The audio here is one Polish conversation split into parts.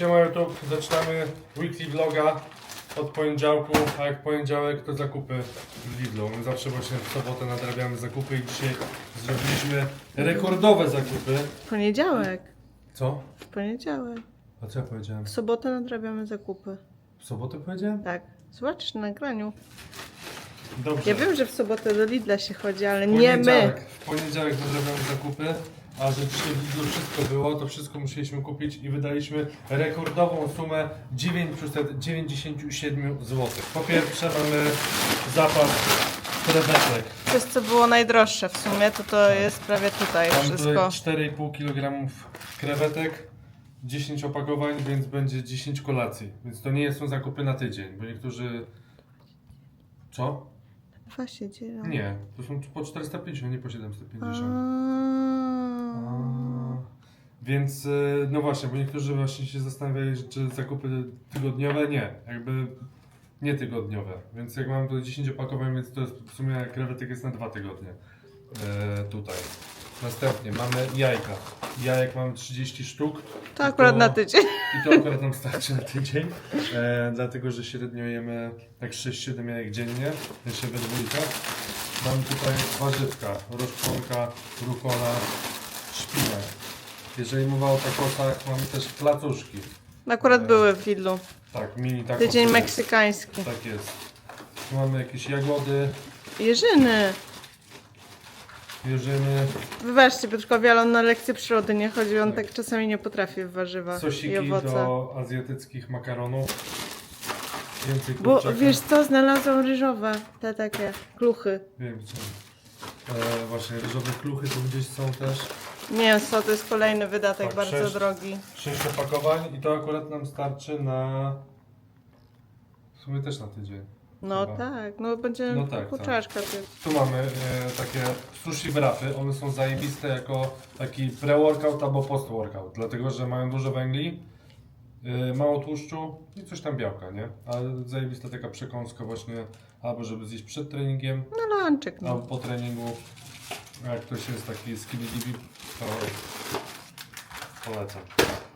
Siema YouTube, zaczynamy weekly vloga od poniedziałku, a jak poniedziałek to zakupy w Lidlu. My zawsze właśnie w sobotę nadrabiamy zakupy i dzisiaj zrobiliśmy rekordowe zakupy. Poniedziałek. Co? W poniedziałek. A co ja powiedziałem? W sobotę nadrabiamy zakupy. W sobotę powiedziałem? Tak. Zobaczysz na nagraniu. Dobrze. Ja wiem, że w sobotę do Lidla się chodzi, ale nie my. W poniedziałek nadrabiamy zakupy, a że dzisiaj w Lidlu wszystko było, to wszystko musieliśmy kupić i wydaliśmy rekordową sumę 997 zł. Po pierwsze mamy zapas krewetek. To jest co było najdroższe w sumie, to to jest prawie tutaj Mam wszystko. tutaj 4,5 kg krewetek, 10 opakowań, więc będzie 10 kolacji. Więc to nie są zakupy na tydzień, bo niektórzy... Co? Się dzielą. Nie, to są po 450, nie po 750. A. Więc y, no właśnie, bo niektórzy właśnie się zastanawiali, czy zakupy tygodniowe, nie, jakby nie tygodniowe. Więc jak mam tu 10 opakowań, więc to jest w sumie krewetek jest na dwa tygodnie e, tutaj. Następnie mamy jajka. Jajek mam 30 sztuk. To akurat to- na tydzień. I to akurat nam starczy na tydzień, e, dlatego że średnio jemy tak 6-7 jajek dziennie, jeszcze we dwójkę. Mam tutaj warzywka, roszponka, rukola, szpinak. Jeżeli mowa o takosach, mamy też placuszki. Akurat były w Lidlu. Tak, mini takosy. Tydzień meksykański. Tak jest. Tu mamy jakieś jagody, Jerzyny. jeżyny, Wybaczcie Piotrkowi, ale on na lekcję przyrody nie chodzi, on tak czasami nie potrafi w warzywa i sosiki owoce. do azjatyckich makaronów. Więcej Bo kurczaka. wiesz co, znalazłam ryżowe, te takie kluchy. Wiem co. E, właśnie ryżowe kluchy tu gdzieś są też. Mięso to jest kolejny wydatek Tak, bardzo sześć. drogi. 6 opakowań i to akurat nam starczy na. W sumie też na tydzień. No Chyba. tak, no będzie No tak, kurczaczka. ty. Tu mamy e, takie sushi wrapy. One są zajebiste jako taki pre-workout albo post-workout, dlatego że mają dużo węgli, e, mało tłuszczu i coś tam białka, nie? Ale zajebista taka przekąska właśnie, albo żeby zjeść przed treningiem, No lanczyk, albo no. po treningu. Jak ktoś jest taki skibidi to polecam.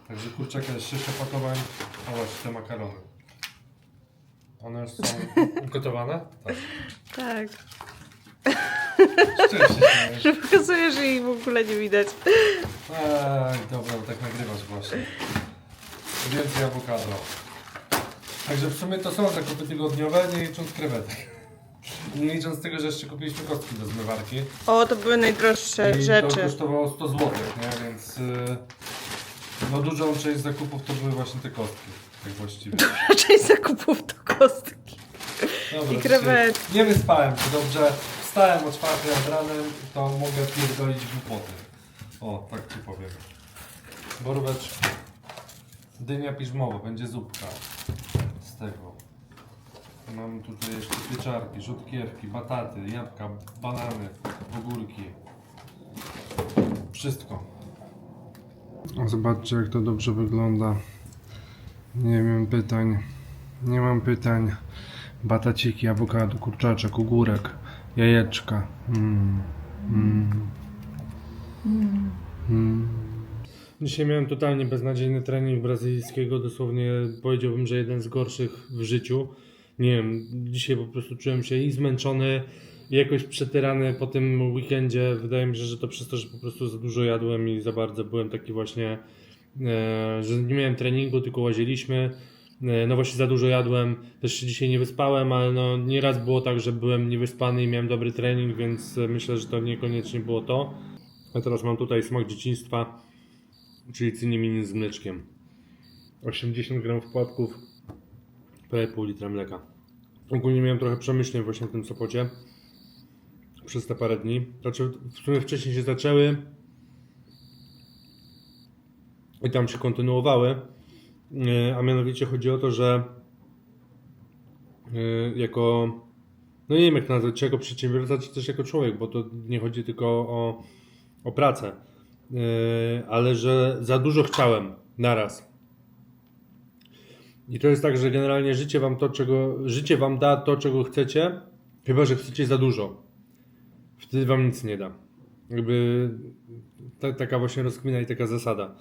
Także kurczaka jest 6 opakowań, a właśnie te makarony. One już są gotowane? Tak. Tak. Szczęście Że pokazuje, że ich w ogóle nie widać. Ej, dobra, tak nagrywasz właśnie. Więcej awokado. Także w sumie to są zakupy tygodniowe, nie licząc krewetek. Nie licząc tego, że jeszcze kupiliśmy kostki do zmywarki. O, to były najdroższe I to rzeczy. kosztowało 100 zł, nie? Więc y, no dużą część zakupów to były właśnie te kostki. Tak właściwie. Raczej zakupów to kostki. Dobra, I dzisiaj krewetki. Nie wyspałem się dobrze. Wstałem o 4 nad ranem, to mogę pierdolić głupoty. O, tak ci powiem. Boróweczki. Dynia piżmowa, będzie zupka. Mam tutaj jeszcze pieczarki, rzutkiewki, bataty, jabłka, banany, ogórki. Wszystko. Zobaczcie jak to dobrze wygląda. Nie mam pytań. Nie mam pytań. Bataciki, awokado, kurczaczek, ogórek, jajeczka. Mm. Mm. Mm. Dzisiaj miałem totalnie beznadziejny trening brazylijskiego, dosłownie powiedziałbym, że jeden z gorszych w życiu. Nie wiem, dzisiaj po prostu czułem się i zmęczony, i jakoś przetyrany po tym weekendzie. Wydaje mi się, że to przez to, że po prostu za dużo jadłem i za bardzo byłem taki właśnie, e, że nie miałem treningu, tylko łaziliśmy. E, No właśnie za dużo jadłem, też się dzisiaj nie wyspałem, ale no nieraz było tak, że byłem niewyspany i miałem dobry trening, więc e, myślę, że to niekoniecznie było to. A teraz mam tutaj smak dzieciństwa, czyli cyniminin z mleczkiem. 80 gram płatków, prawie pół litra mleka. Ogólnie miałem trochę przemyśleń właśnie w tym Sopocie przez te parę dni. Znaczy w sumie wcześniej się zaczęły i tam się kontynuowały. E, A mianowicie chodzi o to, że e, jako, no nie wiem jak nazwać, czy jako przedsiębiorca, czy też jako człowiek, bo to nie chodzi tylko o, o pracę, E, ale że za dużo chciałem naraz. I to jest tak, że generalnie życie wam to, czego, życie wam da to, czego chcecie, chyba, że chcecie za dużo. Wtedy wam nic nie da. Jakby ta, taka właśnie rozkmina i taka zasada.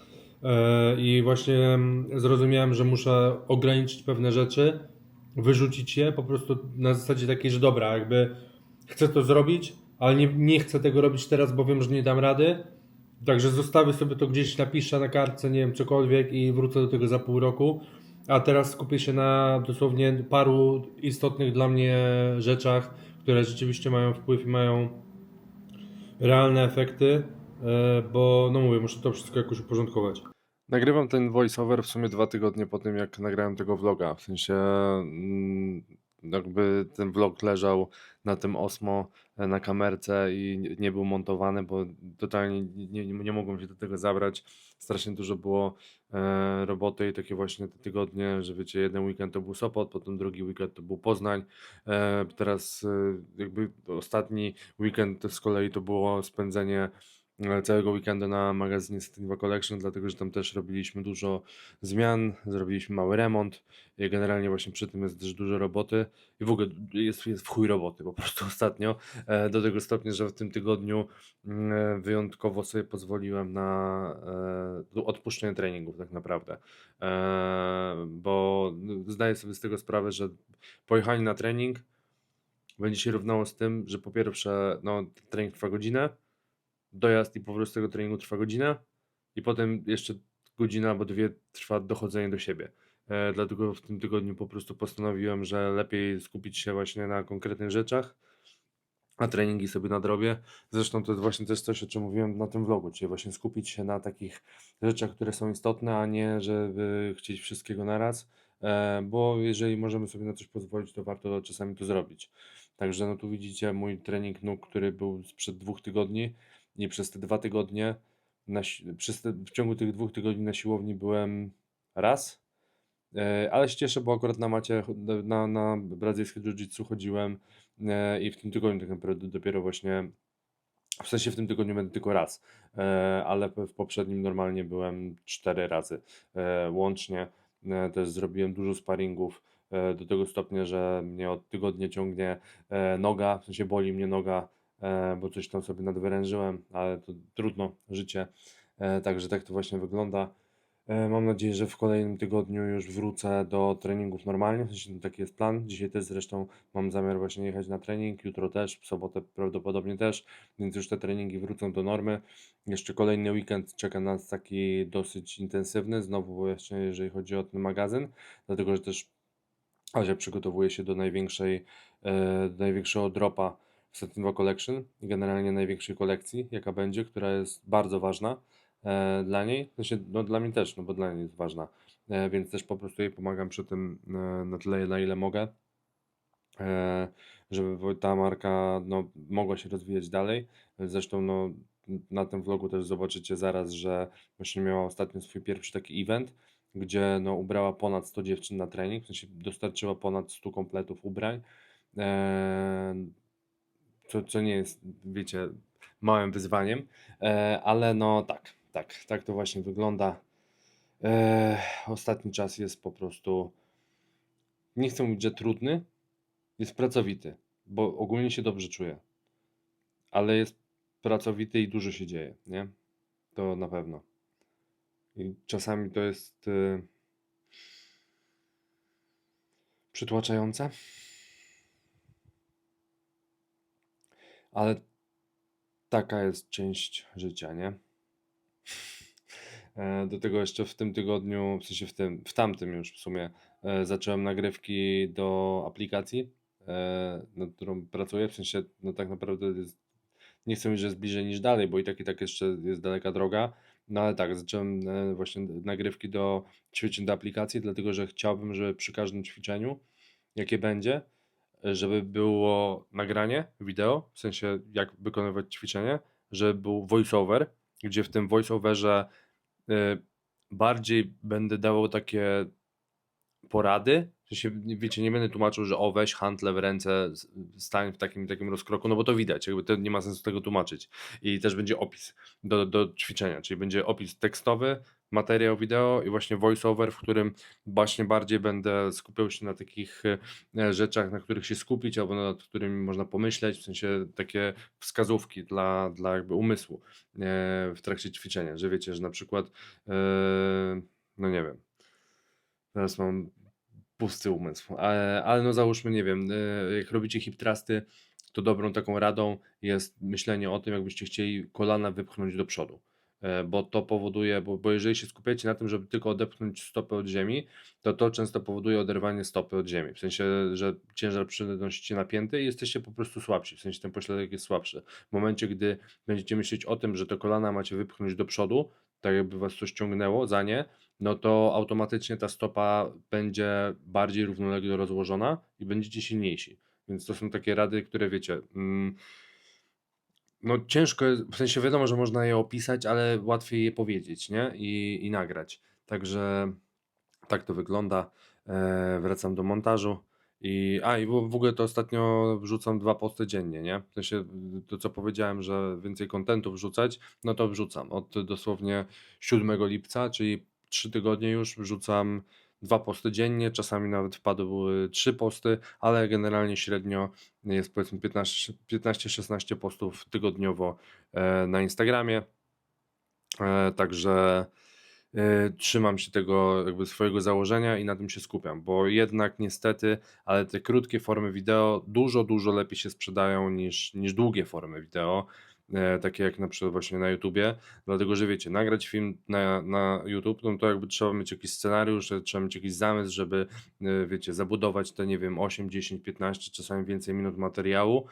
E, I właśnie mm, zrozumiałem, że muszę ograniczyć pewne rzeczy, wyrzucić je po prostu na zasadzie takiej, że dobra, jakby chcę to zrobić, ale nie, nie chcę tego robić teraz, bo wiem, że nie dam rady. Także zostawię sobie to gdzieś, napiszę na kartce, nie wiem, cokolwiek i wrócę do tego za pół roku. A teraz skupię się na dosłownie paru istotnych dla mnie rzeczach, które rzeczywiście mają wpływ i mają realne efekty, e, bo no mówię, muszę to wszystko jakoś uporządkować. Nagrywam ten voiceover w sumie dwa tygodnie po tym, jak nagrałem tego vloga. W sensie, mm, jakby ten vlog leżał na tym Osmo, e, na kamerce i nie- był montowany, bo totalnie nie, nie, nie mogłem się do tego zabrać. Strasznie dużo było e, roboty i takie właśnie te tygodnie, że wiecie, jeden weekend to był Sopot, potem drugi weekend to był Poznań. E, teraz e, jakby ostatni weekend z kolei to było spędzenie całego weekendu na magazynie Satinwa Collection, dlatego że tam też robiliśmy dużo zmian, zrobiliśmy mały remont. Generalnie właśnie przy tym jest też dużo roboty. I w ogóle jest, jest w chuj roboty po prostu ostatnio, e, do tego stopnia, że w tym tygodniu mm, wyjątkowo sobie pozwoliłem na e, odpuszczenie treningów tak naprawdę, e, bo zdaję sobie z tego sprawę, że pojechanie na trening będzie się równało z tym, że po pierwsze no, trening trwa godzinę, dojazd i powrót z tego treningu trwa godzinę i potem jeszcze godzina albo dwie trwa dochodzenie do siebie. E, dlatego w tym tygodniu po prostu postanowiłem, że lepiej skupić się właśnie na konkretnych rzeczach, a treningi sobie nadrobię. Zresztą to jest właśnie też coś, o czym mówiłem na tym vlogu, czyli właśnie skupić się na takich rzeczach, które są istotne, a nie żeby chcieć wszystkiego naraz, e, bo jeżeli możemy sobie na coś pozwolić, to warto czasami to zrobić. Także no tu widzicie mój trening nóg, który był sprzed dwóch tygodni i przez te dwa tygodnie, na, przez te, w ciągu tych dwóch tygodni na siłowni byłem raz, e, ale się cieszę, bo akurat na macie, na, na brazylijskie jiu-jitsu chodziłem e, i w tym tygodniu tak naprawdę dopiero właśnie, w sensie w tym tygodniu będę tylko raz, e, ale w poprzednim normalnie byłem cztery razy łącznie. Też zrobiłem dużo sparingów do tego stopnia, że mnie od tygodnia ciągnie noga, w sensie boli mnie noga, bo coś tam sobie nadwyrężyłem, ale to trudno, życie. E, Także tak to właśnie wygląda. E, Mam nadzieję, że w kolejnym tygodniu już wrócę do treningów normalnie, w sensie no, taki jest plan. Dzisiaj też zresztą mam zamiar właśnie jechać na trening, jutro też, w sobotę prawdopodobnie też, więc już te treningi wrócą do normy. Jeszcze kolejny weekend czeka nas taki dosyć intensywny, znowu właśnie jeżeli chodzi o ten magazyn, dlatego że też Asia przygotowuje się do największej, e, do największego dropa Satinwa Collection i generalnie największej kolekcji, jaka będzie, która jest bardzo ważna e, dla niej. Sensie, no dla mnie też, no bo dla niej jest ważna, e, więc też po prostu jej pomagam przy tym e, na tyle, na ile mogę, e, żeby ta marka no, mogła się rozwijać dalej. Zresztą no, na tym vlogu też zobaczycie zaraz, że właśnie miała ostatnio swój pierwszy taki event, gdzie no, ubrała ponad 100 dziewczyn na trening, w sensie dostarczyła ponad 100 kompletów ubrań, e, co, nie jest, wiecie, małym wyzwaniem, e, ale no tak, tak, tak to właśnie wygląda. E, ostatni czas jest po prostu, nie chcę mówić, że trudny, jest pracowity, bo ogólnie się dobrze czuję, ale jest pracowity i dużo się dzieje, nie? To na pewno. I czasami to jest y, przytłaczające, ale taka jest część życia, nie? E, Do tego jeszcze w tym tygodniu, w sensie w tym, w tamtym już w sumie, e, zacząłem nagrywki do aplikacji, e, nad którą pracuję. W sensie, no tak naprawdę jest, nie chcę mówić, że jest bliżej niż dalej, bo i tak i tak jeszcze jest daleka droga. No ale tak, zacząłem właśnie nagrywki do ćwiczeń do aplikacji, dlatego że chciałbym, żeby przy każdym ćwiczeniu, jakie będzie, żeby było nagranie wideo, w sensie jak wykonywać ćwiczenie, żeby był voiceover, gdzie w tym voiceoverze y, bardziej będę dawał takie porady. Sensie, wiecie, nie będę tłumaczył, że o weź hantle w ręce, stań w takim takim rozkroku, no bo to widać, jakby to nie ma sensu tego tłumaczyć. I też będzie opis do, do ćwiczenia, czyli będzie opis tekstowy, materiał wideo i właśnie voiceover, w którym właśnie bardziej będę skupiał się na takich e, rzeczach, na których się skupić, albo nad którymi można pomyśleć, w sensie takie wskazówki dla, dla jakby umysłu e, w trakcie ćwiczenia, że wiecie, że na przykład e, no nie wiem, teraz mam pusty umysł, ale, ale no załóżmy, nie wiem, e, jak robicie hip thrusty, to dobrą taką radą jest myślenie o tym, jakbyście chcieli kolana wypchnąć do przodu. E, Bo to powoduje, bo, bo jeżeli się skupiacie na tym, żeby tylko odepchnąć stopę od ziemi, to to często powoduje oderwanie stopy od ziemi. W sensie, że ciężar przynosicie napięty i jesteście po prostu słabsi. W sensie ten pośladek jest słabszy. W momencie, gdy będziecie myśleć o tym, że to kolana macie wypchnąć do przodu, tak jakby was coś ciągnęło za nie, no to automatycznie ta stopa będzie bardziej równolegle rozłożona i będziecie silniejsi. Więc to są takie rady, które wiecie. Mm, no ciężko, w sensie wiadomo, że można je opisać, ale łatwiej je powiedzieć, nie? I, i nagrać. Także tak to wygląda. E, wracam do montażu. I, a i w ogóle to ostatnio wrzucam dwa posty dziennie, nie? W sensie y, to co powiedziałem, że więcej kontentu wrzucać, no to wrzucam. Od dosłownie 7 lipca, czyli 3 tygodnie już wrzucam dwa posty dziennie, czasami nawet wpadły trzy posty, ale generalnie średnio jest powiedzmy 15 15-16 postów tygodniowo e, na Instagramie. E, Także e, trzymam się tego jakby swojego założenia i na tym się skupiam, bo jednak niestety, ale te krótkie formy wideo dużo, dużo lepiej się sprzedają niż, niż długie formy wideo, e, takie jak na przykład właśnie na YouTubie, dlatego że wiecie, nagrać film na, na YouTube, no to jakby trzeba mieć jakiś scenariusz, trzeba mieć jakiś zamysł, żeby e, wiecie, zabudować te nie wiem 8, 10, 15, czasami więcej minut materiału,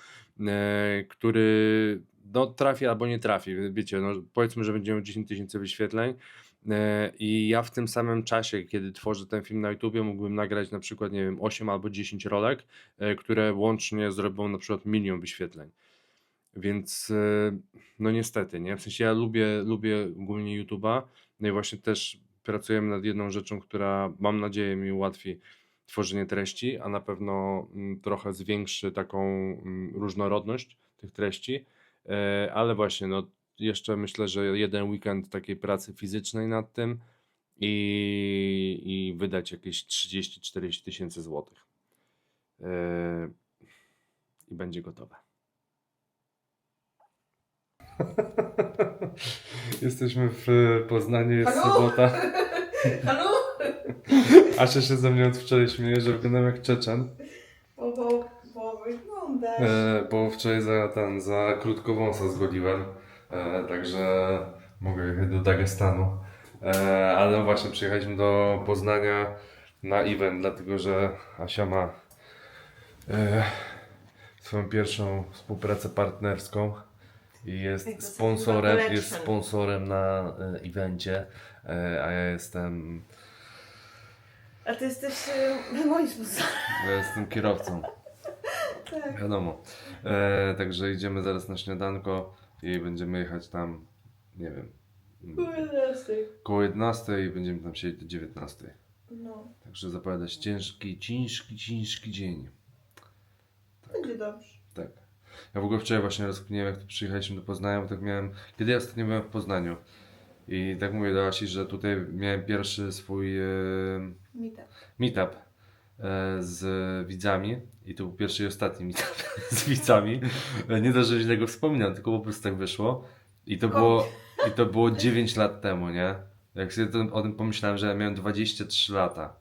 który no, trafi albo nie trafi. Wiecie, no, powiedzmy, że będziemy 10 tysięcy wyświetleń. E, I ja w tym samym czasie, kiedy tworzę ten film na YouTubie, mógłbym nagrać na przykład, nie wiem, 8 albo 10 rolek, e, które łącznie zrobią na przykład milion wyświetleń. Więc e, no niestety, nie? W sensie ja lubię, lubię ogólnie YouTube'a. No i właśnie też pracujemy nad jedną rzeczą, która mam nadzieję mi ułatwi tworzenie treści, a na pewno mm, trochę zwiększy taką mm, różnorodność tych treści. Ale właśnie, no jeszcze myślę, że jeden weekend takiej pracy fizycznej nad tym i, i wydać jakieś 30-40 tysięcy złotych. E, I będzie gotowe. Jesteśmy w Poznaniu, jest Halo? sobota. Halo? Asia się ze mnie od wczoraj śmieje, że wyglądam jak Czeczen. Bo, bo, bo wyglądasz. E, bo wczoraj za ten, za krótkowąsa zgoliłem. E, także mogę jechać do Dagestanu. E, ale no właśnie, przyjechaliśmy do Poznania na event, dlatego że Asia ma e, swoją pierwszą współpracę partnerską i jest sponsorem, jest sponsorem na evencie, a ja jestem, A ty jesteś y, moim sponsorem. ja jestem kierowcą. Tak. Wiadomo. E, także idziemy zaraz na śniadanko i będziemy jechać tam, nie wiem, mm, koło 11 i będziemy tam siedzieć do 19. No, Także zapowiada się ciężki, ciężki, ciężki dzień. będzie dobrze. Tak. Ja w ogóle wczoraj właśnie rozkminiłem, jak tu przyjechaliśmy do Poznania, bo tak miałem, kiedy ja ostatnio byłem w Poznaniu i tak mówię do Asi, że tutaj miałem pierwszy swój e, Mi tak. meetup z widzami i to był pierwszy i ostatni meetup z widzami. E, Nie to, że źle go wspominam, tylko po prostu tak wyszło. I to było, i to było 9 lat temu, nie? Jak sobie to, o tym pomyślałem, że miałem 23 lata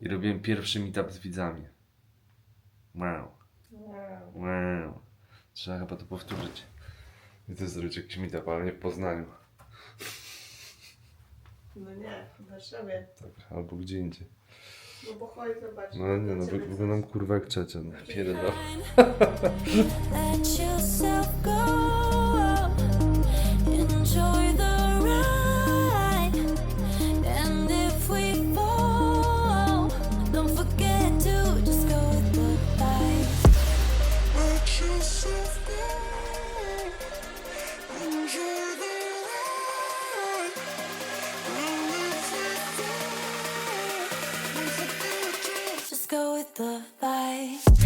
i robiłem pierwszy meetup z widzami. Wow, wow. Trzeba chyba to powtórzyć. I też zrobić jakiś meetup, ale nie w Poznaniu. No nie, w Warszawie. Tak, albo gdzie indziej. No bo chodź zobacz. No nie, no wy- wyglądam kurwa jak Czeczen. Pierdol. with the light.